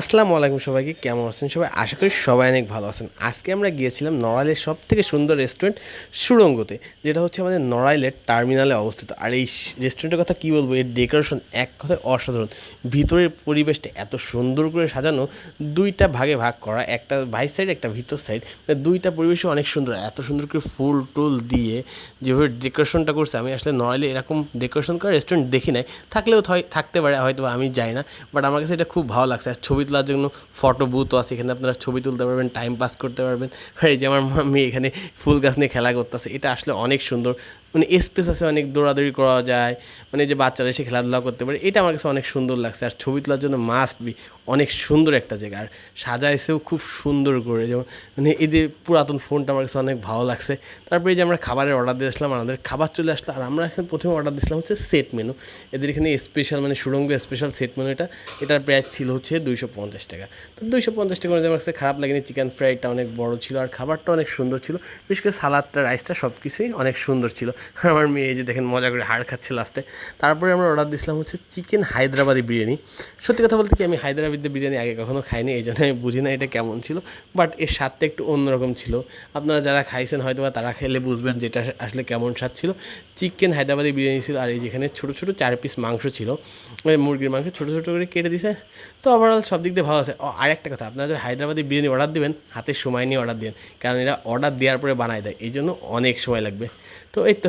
আসসালামু আলাইকুম সবাইকে, কেমন আছেন সবাই? আশা করি সবাই অনেক ভালো আছেন। আজকে আমরা গিয়েছিলাম নড়াইলের সব থেকে সুন্দর রেস্টুরেন্ট সুড়ঙ্গতে, যেটা হচ্ছে আমাদের নড়াইলের টার্মিনালে অবস্থিত। আর এই রেস্টুরেন্টের কথা কী বলব? এর ডেকোরেশন এক কথায় অসাধারণ। ভিতরের পরিবেশটা এত সুন্দর করে সাজানো, দুইটা ভাগে ভাগ করা, একটা বাইর সাইড একটা ভিতর সাইড মানে দুইটা পরিবেশও অনেক সুন্দর। এত সুন্দর করে ফুল টুল দিয়ে যেভাবে ডেকোরেশনটা করছে, আমি আসলে নড়াইলে এরকম ডেকোরেশন করা রেস্টুরেন্ট দেখি নাই। থাকলেও থাকতে পারে হয়তো আমি যাই না বাট আমার কাছে এটা খুব ভালো লাগছে। আর ছবি তোলার জন্য ফটো বুথও আছে, এখানে আপনারা ছবি তুলতে পারবেন টাইম পাস করতে পারবেন। এই যে আমার মাম্মি এখানে ফুল গাছ নিয়ে খেলা করতেছে, এটা আসলে অনেক সুন্দর। মানে স্পেস আছে অনেক দৌড়াদৌড়ি করা যায় মানে যে বাচ্চারা এসে খেলাধুলা করতে পারে, এটা আমার কাছে অনেক সুন্দর লাগছে। আর ছবি তোলার জন্য মাস্ট বি অনেক সুন্দর একটা জায়গা। আর সাজাইছেও খুব সুন্দর করে, যেমন মানে এই যে পুরাতন ফোনটা আমার কাছে অনেক ভালো লাগছে। তারপরে যে আমরা খাবারের অর্ডার দিয়েছিলাম আমাদের খাবার চলে আসলো, আর আমরা এখন প্রথমে অর্ডার দিয়েছিলাম হচ্ছে সেট মেনু এদের এখানে স্পেশাল মানে সুরঙ্গ স্পেশাল সেট মেনু এটা, এটার প্রাইস ছিল হচ্ছে দুইশো পঞ্চাশ টাকা। তো দুইশো পঞ্চাশ টাকা আমার কাছে খারাপ লাগেনি চিকেন ফ্রাইটা অনেক বড় ছিল, আর খাবারটা অনেক সুন্দর ছিল। বিশেষ করে সালাদটা রাইসটা সব কিছুই অনেক সুন্দর ছিল। আমার মেয়ে এই যে দেখেন মজা করে হাড় খাচ্ছে লাস্টে তারপরে আমরা অর্ডার দিয়েছিলাম হচ্ছে চিকেন হায়দ্রাবাদি বিরিয়ানি। সত্যি কথা বলতে কি, আমি হায়দ্রাবাদি বিরিয়ানি আগে কখনো খাইনি, এই জন্য আমি বুঝি না এটা কেমন ছিল। বাট এর স্বাদটা একটু অন্যরকম ছিল। আপনারা যারা খাইছেন হয়তো বা তারা খেলে বুঝবেন যেটা আসলে কেমন স্বাদ ছিল। চিকেন হায়দ্রাবাদি বিরিয়ানি ছিল আর এই যেখানে ছোটো ছোটো চার পিস মাংস ছিল। ওই মুরগির মাংস ছোটো ছোটো করে কেটে দিছে। তো ওভারঅল সব দিক দিয়ে ভালো আছে। ও, আরেকটা কথা, আপনারা যারা হায়দ্রাবাদি বিরিয়ানি অর্ডার দেবেন, হাতে সময় নিয়ে অর্ডার দেন কারণ এরা অর্ডার দেওয়ার পরে বানায় দেয়। এই জন্য অনেক সময় লাগবে। তো এই তো